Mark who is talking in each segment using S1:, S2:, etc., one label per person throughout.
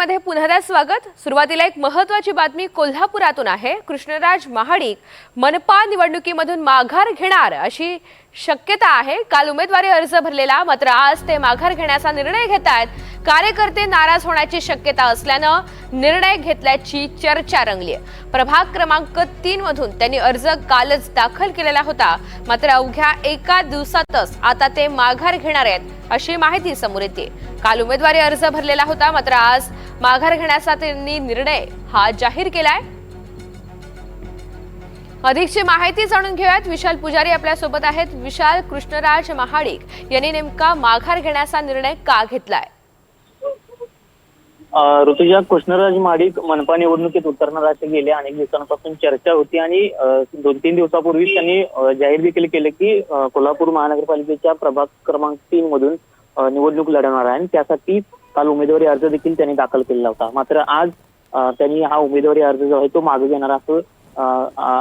S1: मध्ये पुन्हा स्वागत. सुरुवातीला एक महत्वाची बातमी कोल्हापुरातून आहे. कृष्णराज महाडिक मनपा निवडणुकीमधून माघार घेणार अशी शक्यता आहे. काल उमेदवारी अर्ज भरलेला मात्र आज ते माघार घेण्याचा निर्णय घेत आहेत कार्यकर्ते नाराज होण्याची शक्यता असल्यानं निर्णय घेतल्याची चर्चा रंगली प्रभाग क्रमांक तीन मधून त्यांनी अर्ज कालच दाखल केलेला होता. मात्र अवघ्या एका दिवसातच आता ते माघार घेणार आहेत. अशी माहिती समोर येते. काल उमेदवारी अर्ज भरलेला होता मात्र आज माघार घेण्याचा त्यांनी निर्णय हा जाहीर केलाय. अधिकची माहिती जाणून घेऊयात. विशाल पुजारी आपल्यासोबत आहेत. विशाल कृष्णराज महाडिक यांनी नेमका माघार घेण्याचा निर्णय का घेतलाय?
S2: ऋतुजा कृष्णराज माडिक मनपा निवडणुकीत उतरणार असे गेल्या अनेक दिवसांपासून चर्चा होती आणि दोन तीन दिवसापूर्वी त्यांनी जाहीर देखील केले की कोल्हापूर महानगरपालिकेच्या प्रभाग क्रमांक तीन मधून निवडणूक लढवणार आहे आणि त्यासाठी काल उमेदवारी अर्ज देखील त्यांनी दाखल केलेला होता. मात्र आज त्यांनी हा उमेदवारी अर्ज जो आहे तो मागे घेणार असं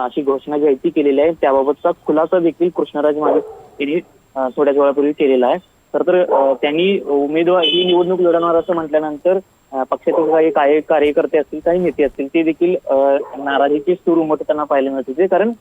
S2: अशी घोषणा जी आहे ती केलेली आहे. त्याबाबतचा खुलासा देखील कृष्णराज माडिक यांनी थोड्याच वेळापूर्वी केलेला आहे. तर त्यांनी उमेदवार ही निवडणूक लढवणार असं म्हटल्यानंतर पक्षाचे काही कार्यकर्ते असतील काही नेते असतील ते देखील अ, नाराजीचे सूर उमटताना पाहायला मिळत होते. कारण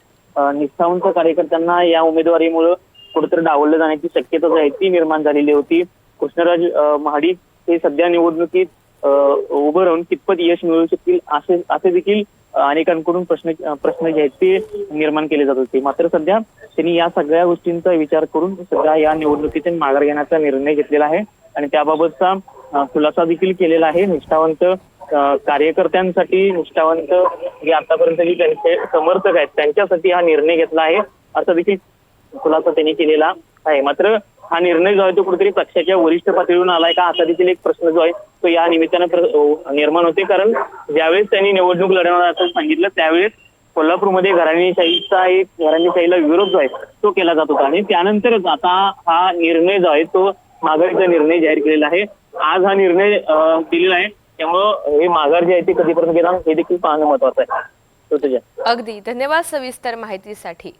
S2: निष्ठावंत कार्यकर्त्यांना या उमेदवारीमुळे कुठेतरी डावललं जाण्याची शक्यता जी आहे. ती निर्माण झालेली होती. कृष्णराज महाडी महाडिक हे सध्या निवडणुकीत उभं राहून कितपत यश मिळू शकतील असे असे देखील अनेकांकडून प्रश्न प्रश्न जे आहेत ते निर्माण केले जात होते. मात्र सध्या त्यांनी या सगळ्या गोष्टींचा विचार करून सध्या या निवडणुकीतून माघार घेण्याचा निर्णय घेतलेला आहे. आणि त्याबाबतचा खुलासा देखील केलेला आहे. निष्ठावंत कार्यकर्त्यांसाठी निष्ठावंत जे आतापर्यंत जे त्यांचे समर्थक आहेत त्यांच्यासाठी हा निर्णय घेतला आहे. असं देखील खुलासा त्यांनी केलेला आहे. मात्र हा निर्णय जो आहे तो कुठेतरी पक्षाच्या वरिष्ठ पातळीवरून आलाय का? असा देखील एक प्रश्न जो आहे तो या निमित्तानं निर्माण होते कारण ज्यावेळेस त्यांनी निवडणूक लढवणार असं सांगितलं त्यावेळेस कोल्हापूरमध्ये घराणेशाहीचा एक घराणेशाहीला विरोध जो आहे तो केला जात होता. आणि त्यानंतरच आता हा निर्णय जो आहे तो माघारीचा निर्णय जाहीर केलेला आहे. आज हा निर्णय दिलेला आहे. त्यामुळं हे माघार जे आहे ते कधीपर्यंत घेणार हे देखील पाहणं महत्वाचं आहे.
S1: अगदी. धन्यवाद सविस्तर माहितीसाठी.